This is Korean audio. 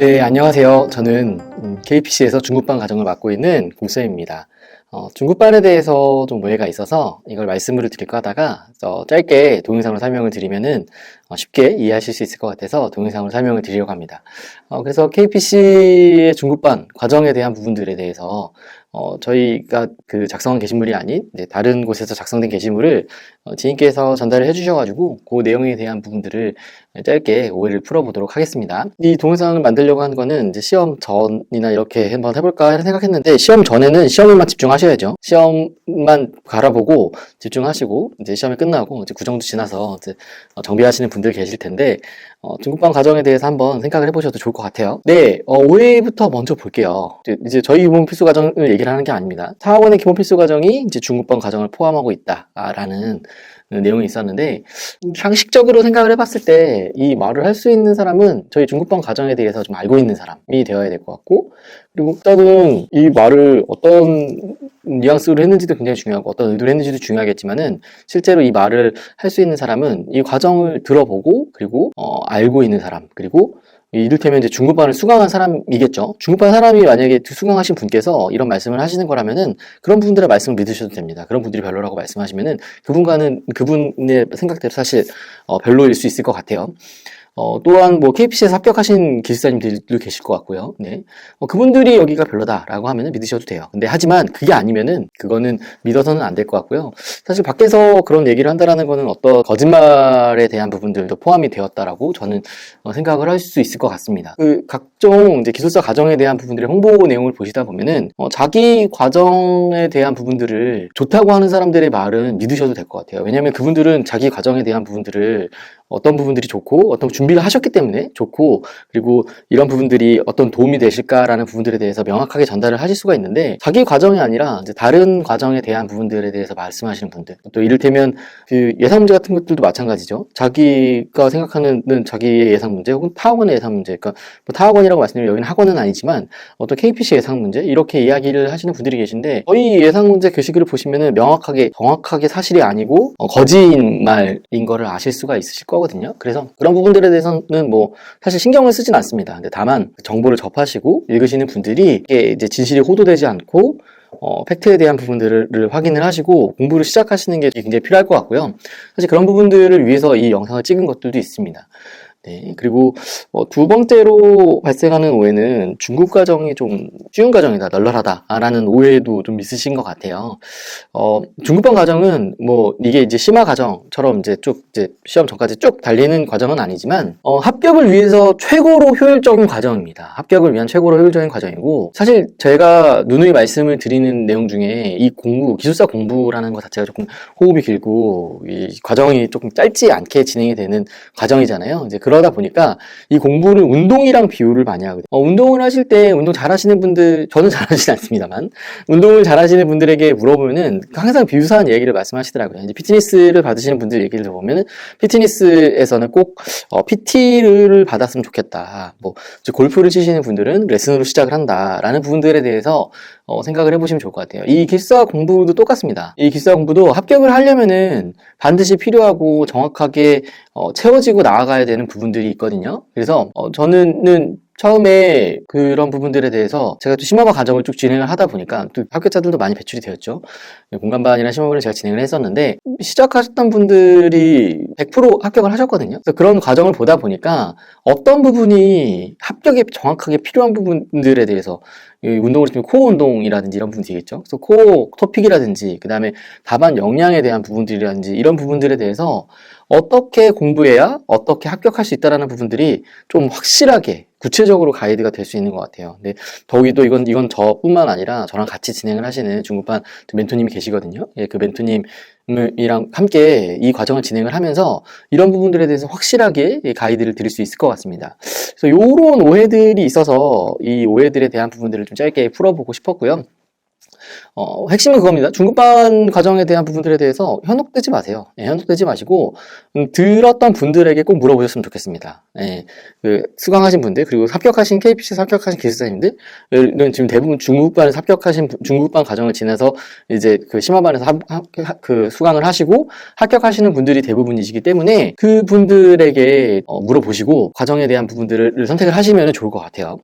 네, 안녕하세요. 저는 음, KPC에서 중국반 과정을 맡고 있는 공쌤입니다. 어, 중국반에 대해서 좀 오해가 있어서 이걸 말씀을 드릴까 하다가 어, 짧게 동영상으로 설명을 드리면은 어, 쉽게 이해하실 수 있을 것 같아서 동영상으로 설명을 드리려고 합니다. 어, 그래서 KPC의 중국반 과정에 대한 부분들에 대해서 어, 저희가 그 작성한 게시물이 아닌 다른 곳에서 작성된 게시물을 어, 지인께서 전달을 해주셔가지고 그 내용에 대한 부분들을 짧게 오해를 풀어보도록 하겠습니다. 이 동영상을 만들려고 하는 거는 이제 시험 전이나 이렇게 한번 해볼까 생각했는데 시험 전에는 시험에만 집중하셔야죠. 시험만 갈아보고 집중하시고 이제 시험이 끝나고 이제 그 정도 지나서 이제 어, 정비하시는 분들 계실 텐데 어, 중국방 과정에 대해서 한번 생각을 해보셔도 좋을 것 같아요. 네, 어, 오해부터 먼저 볼게요. 이제, 저희 기본 필수 과정을 얘기를 하는 게 아닙니다. 사학원의 기본 필수 과정이 이제 중국방 과정을 포함하고 있다라는 내용이 있었는데 상식적으로 생각을 해봤을 때이 말을 할 수 있는 사람은 저희 중국방 과정에 대해서 좀 알고 있는 사람이 되어야 될 것 같고 그리고 일단은 이 말을 어떤 뉘앙스로 했는지도 굉장히 중요하고 어떤 의도로 했는지도 중요하겠지만은 실제로 이 말을 할 수 있는 사람은 이 과정을 들어보고 그리고 어, 알고 있는 사람 그리고 이를테면 이제 중국반을 수강한 사람이겠죠. 중국반 사람이 만약에 수강하신 분께서 이런 말씀을 하시는 거라면은 그런 분들의 말씀을 믿으셔도 됩니다. 그런 분들이 별로라고 말씀하시면은 그분과는 그분의 생각대로 사실 어, 별로일 수 있을 것 같아요. 어, 또한 뭐 KPC에서 합격하신 기술사님들도 계실 것 같고요. 네. 어, 그분들이 여기가 별로다라고 하면 믿으셔도 돼요. 근데 하지만 그게 아니면은 그거는 믿어서는 안 될 것 같고요. 사실 밖에서 그런 얘기를 한다라는 거는 어떤 거짓말에 대한 부분들도 포함이 되었다라고 저는 어, 생각을 할 수 있을 것 같습니다. 그 각 종 이제 기술사 과정에 대한 부분들의 홍보 내용을 보시다 보면은 어, 자기 과정에 대한 부분들을 좋다고 하는 사람들의 말은 믿으셔도 될 것 같아요. 왜냐하면 그분들은 자기 과정에 대한 부분들을 어떤 부분들이 좋고 어떤 준비를 하셨기 때문에 좋고 그리고 이런 부분들이 어떤 도움이 되실까라는 부분들에 대해서 명확하게 전달을 하실 수가 있는데 자기 과정이 아니라 다른 과정에 대한 부분들에 대해서 말씀하시는 분들. 또 이를테면 그 예상 문제 같은 것들도 마찬가지죠. 자기가 생각하는 자기의 예상 문제 혹은 타학원의 예상 문제. 그러니까 뭐 타학원이 라고 말씀드리면 여기는 학원은 아니지만 어떤 KPC 예상 문제 이렇게 이야기를 하시는 분들이 계신데 저희 예상 문제 교시글을 보시면은 명확하게 정확하게 사실이 아니고 어, 거짓말인 거를 아실 수가 있으실 거 거거든요. 그래서 그런 부분들에 대해서는 뭐 사실 신경을 쓰진 않습니다. 근데 다만 정보를 접하시고 읽으시는 분들이 이게 이제 진실이 호도되지 않고 어, 팩트에 대한 부분들을 확인을 하시고 공부를 시작하시는 게 굉장히 필요할 것 같고요. 사실 그런 부분들을 위해서 이 영상을 찍은 것들도 있습니다. 네, 그리고 어, 두 번째로 발생하는 오해는 중국 과정이 좀 쉬운 과정이다, 널널하다라는 오해도 좀 있으신 것 같아요. 어, 중국반 과정은 뭐 이게 이제 심화 과정처럼 이제 쭉 이제 시험 전까지 쭉 달리는 과정은 아니지만 어, 합격을 위해서 최고로 효율적인 과정입니다. 합격을 위한 최고로 효율적인 과정이고 사실 제가 누누이 말씀을 드리는 내용 중에 이 공부 기술사 공부라는 것 자체가 조금 호흡이 길고 이 과정이 조금 짧지 않게 진행이 되는 과정이잖아요. 이제 그 러다 보니까 이 공부를 운동이랑 비유를 많이 하거든요. 어, 운동을 하실 때 운동 잘하시는 분들 저는 잘하진 않습니다만 운동을 잘하시는 분들에게 물어보면은 항상 비유사한 얘기를 말씀하시더라고요. 이제 피트니스를 받으시는 분들 얘기를 들어보면은 피트니스에서는 꼭 어, PT를 받았으면 좋겠다. 뭐 골프를 치시는 분들은 레슨으로 시작을 한다라는 부분들에 대해서 어, 생각을 해보시면 좋을 것 같아요. 이 기숙사 공부도 똑같습니다. 이 기숙사 공부도 합격을 하려면은 반드시 필요하고 정확하게 어, 채워지고 나아가야 되는 부분들이 있거든요. 그래서 어, 저는 처음에 그런 부분들에 대해서 제가 또 심화반 과정을 쭉 진행을 하다 보니까 또 합격자들도 많이 배출이 되었죠. 공간반이나 심화반을 제가 진행을 했었는데 시작하셨던 분들이 100% 합격을 하셨거든요. 그래서 그런 과정을 보다 보니까 어떤 부분이 합격에 정확하게 필요한 부분들에 대해서 운동을 치면 코어 운동이라든지 이런 부분들이겠죠. 그래서 코어 토픽이라든지 그 다음에 답안 역량에 대한 부분들이라든지 이런 부분들에 대해서 어떻게 공부해야 어떻게 합격할 수 있다라는 부분들이 좀 확실하게 구체적으로 가이드가 될 수 있는 것 같아요. 근데 더욱이 이건 이건 저뿐만 아니라 저랑 같이 진행을 하시는 중국반 멘토님이 계시거든요. 예, 그 멘토님이랑 함께 이 과정을 진행을 하면서 이런 부분들에 대해서 확실하게 가이드를 드릴 수 있을 것 같습니다. 그래서 이런 오해들이 있어서 이 오해들에 대한 부분들을 좀 짧게 풀어보고 싶었고요. 어, 핵심은 그겁니다. 중급반 과정에 대한 부분들에 대해서 현혹되지 마세요. 예, 현혹되지 마시고 음, 들었던 분들에게 꼭 물어보셨으면 좋겠습니다. 예, 그 수강하신 분들 그리고 합격하신 KPC 합격하신 기술사님들은 지금 대부분 중급반에서 합격하신 분- 중급반 과정을 지나서 이제 그 심화반에서 합- 합- 합- 그 수강을 하시고 합격하시는 분들이 대부분이시기 때문에 그 분들에게 어, 물어보시고 과정에 대한 부분들을 선택을 하시면 좋을 것 같아요.